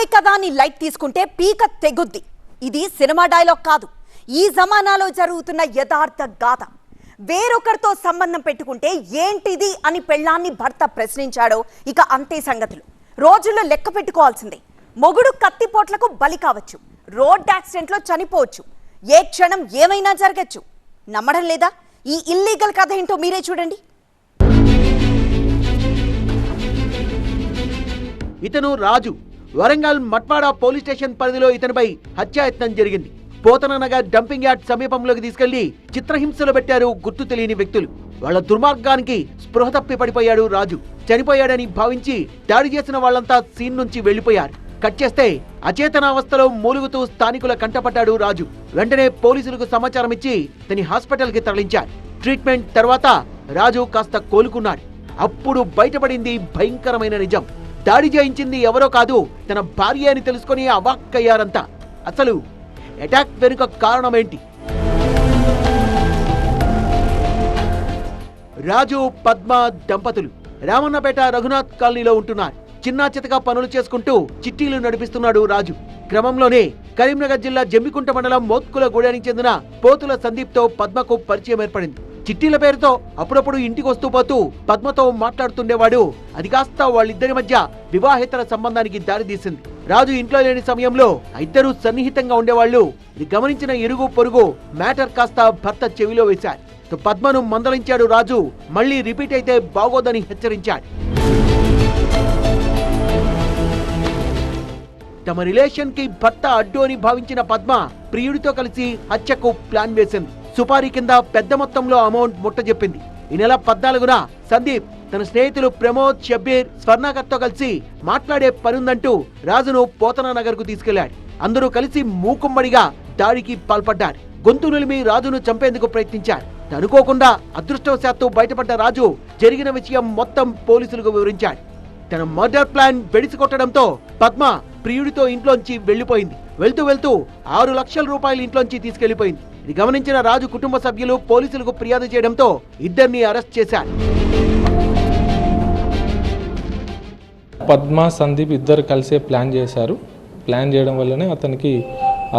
భార్యే కదా అని లైట్ తీసుకుంటే పీక తెగుద్ది. ఇది సినిమా డైలాగ్ కాదు. ఈ జమానాలో జరుగుతున్న యథార్థ గాథ. వేరొకరితో సంబంధం పెట్టుకుంటే ఏంటిది అని పెళ్ళాన్ని భర్త ప్రశ్నించాడో ఇక అంతే సంగతులు. రోజుల్లో లెక్క పెట్టుకోవాల్సిందే. మొగుడు కత్తిపోట్లకు బలి కావచ్చు. రోడ్ యాక్సిడెంట్లో చనిపోవచ్చు. ఏ క్షణం ఏమైనా జరగచ్చు. నమ్మడం లేదా? ఈ ఇల్లీగల్ కథ ఏంటో మీరే చూడండి. ఇతను రాజు. వరంగల్ మట్వాడ పోలీస్ స్టేషన్ పరిధిలో ఇతనిపై హత్యాయత్నం జరిగింది. పోతననగర్ డంపింగ్ యార్డ్ సమీపంలోకి తీసుకెళ్ళి చిత్రహింసలు పెట్టారు గుర్తు తెలియని వ్యక్తులు. వాళ్ళ దుర్మార్గానికి స్పృహ తప్పి పడిపోయాడు రాజు. చనిపోయాడని భావించి దాడి చేసిన వాళ్ళంతా సీన్ నుంచి వెళ్ళిపోయారు కట్ చేస్తే అచేతనావస్థలో మూలుగుతూ స్థానికుల కంటపడ్డాడు రాజు. వెంటనే పోలీసులకు సమాచారం ఇచ్చి తని హాస్పిటల్కి తరలించారు. ట్రీట్మెంట్ తర్వాత రాజు కాస్త కోలుకున్నాడు. అప్పుడు బయటపడింది భయంకరమైన నిజం. దాడి చేయించింది ఎవరో కాదు తన భార్య అని తెలుసుకొని అవాక్కయ్యారంతా అసలు అటాక్ వెనుక కారణమేంటి? రాజు పద్మ దంపతులు రామన్నపేట రఘునాథ్ కాలనీలో ఉంటున్నారు. చిన్నా చితగా పనులు చేసుకుంటూ చిట్టీలు నడిపిస్తున్నాడు రాజు. క్రమంలోనే కరీంనగర్ జిల్లా జమ్మికుంట మండలం మోత్కుల గూడానికి చెందిన పోతుల సందీప్తో పద్మకు పరిచయం ఏర్పడింది. చిట్టీల పేరుతో అప్పుడప్పుడు ఇంటికి వస్తూ పోతూ పద్మతో మాట్లాడుతుండేవాడు. అది కాస్త వాళ్ళిద్దరి మధ్య వివాహేతర సంబంధానికి దారితీసింది రాజు ఇంట్లో లేని సమయంలో ఇద్దరూ సన్నిహితంగా ఉండేవాళ్ళు. ఇది గమనించిన ఇరుగు పొరుగు మ్యాటర్ కాస్త భర్త చెవిలో వేశారు. పద్మను మందలించాడు రాజు. మళ్ళీ రిపీట్ అయితే బాగోదని హెచ్చరించాడు. తమ రిలేషన్కి భర్త అడ్డు అని భావించిన పద్మ ప్రియుడితో కలిసి హత్యకు ప్లాన్ వేసింది. సుపారీ కింద పెద్ద మొత్తంలో అమౌంట్ ముట్టజెప్పింది ఈ నెల పద్నాలుగున సందీప్ తన స్నేహితులు ప్రమోద్ షబ్బీర్ స్వర్ణాకర్తో కలిసి మాట్లాడే పనుందంటూ రాజును పోతనా నగర్కు తీసుకెళ్ళాడు. అందరూ కలిసి మూకుమ్మడిగా దాడికి పాల్పడ్డారు. గొంతు నిలిమి రాజును చంపేందుకు ప్రయత్నించారు. అనుకోకుండా అదృష్టవశాత్తు బయటపడ్డ రాజు జరిగిన విషయం మొత్తం పోలీసులకు వివరించాడు. తన మర్డర్ ప్లాన్ వెడిసికొట్టడంతో పద్మ ప్రియుడితో ఇంట్లోంచి వెళ్ళిపోయింది వెళ్తూ వెళ్తూ ఆరు లక్షల రూపాయలు ఇంట్లోంచి తీసుకెళ్ళిపోయింది ఇది గమనించిన రాజు కుటుంబ సభ్యులు పోలీసులకు ఫిర్యాదు చేయడంతో ఇద్దరిని అరెస్ట్ చేశారు. పద్మ సందీప్ ఇద్దరు కలిసే ప్లాన్ చేశారు. ప్లాన్ చేయడం వల్లనే అతనికి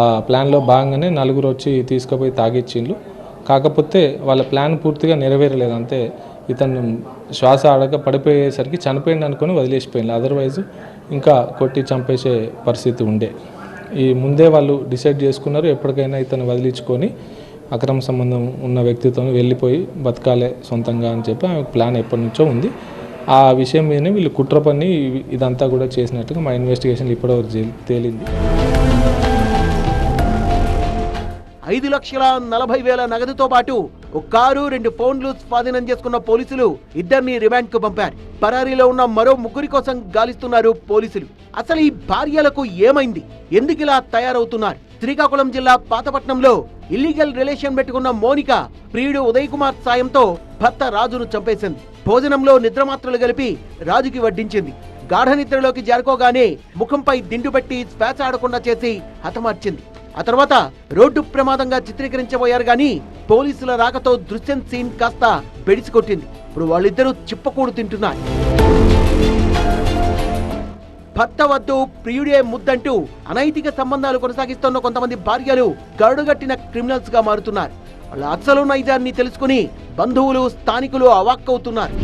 ఆ ప్లాన్లో భాగంగానే నలుగురు వచ్చి తీసుకుపోయి తాగిచ్చిండ్రు. కాకపోతే వాళ్ళ ప్లాన్ పూర్తిగా నెరవేరలేదు. అంతే ఇతను శ్వాస ఆడక పడిపోయేసరికి చనిపోయింది అనుకొని వదిలేసిపోయింది అదర్వైజ్ ఇంకా కొట్టి చంపేసే పరిస్థితి ఉండే. ఈ ముందే వాళ్ళు డిసైడ్ చేసుకున్నారు ఎప్పటికైనా ఇతను వదిలించుకొని అక్రమ సంబంధం ఉన్న వ్యక్తితో వెళ్ళిపోయి బతకాలే సొంతంగా అని చెప్పి ఆమె ప్లాన్ ఎప్పటి నుంచో ఉంది. ఆ విషయం మీదనే వీళ్ళు కుట్ర పని ఇదంతా కూడా చేసినట్టుగా మా ఇన్వెస్టిగేషన్ ఇప్పటివరకు తేలింది. ఐదు లక్షల నలభై వేల నగదుతో పాటు ఒక కారు రెండు ఫోన్లు స్వాధీనం చేసుకున్న పోలీసులు ఇద్దరిని రిమాండ్కు పంపారు. పరారీలో ఉన్న మరో ముగ్గురి కోసం గాలిస్తున్నారు పోలీసులు. అసలు ఈ భార్యలకు ఏమైంది? ఎందుకు ఇలా తయారవుతున్నారు? శ్రీకాకుళం జిల్లా పాతపట్నంలో ఇల్లీగల్ రిలేషన్ పెట్టుకున్న మోనిక ప్రియుడు ఉదయ్ కుమార్ సాయంతో భర్త రాజును చంపేసింది. భోజనంలో నిద్రమాత్రలు కలిపి రాజుకి వడ్డించింది. గాఢ నిద్రలోకి జారుకోగానే ముఖంపై దిండు పెట్టి శ్వాస ఆడకుండా చేసి హతమార్చింది. ఆ తర్వాత రోడ్డు ప్రమాదంగా చిత్రీకరించబోయారు గాని పోలీసుల రాకతో దృశ్యం సీన్ కాస్త బెడిసికొట్టింది ఇప్పుడు వాళ్ళిద్దరూ చిప్పకూడు తింటున్నారు. భర్త వద్దు ప్రియుడే ముద్దంటూ అనైతిక సంబంధాలు కొనసాగిస్తున్న కొంతమంది భార్యలు గరుడుగట్టిన క్రిమినల్స్గా మారుతున్నారు. వాళ్ళ అసలు నైజాన్ని తెలుసుకుని బంధువులు స్థానికులు అవాక్కవుతున్నారు.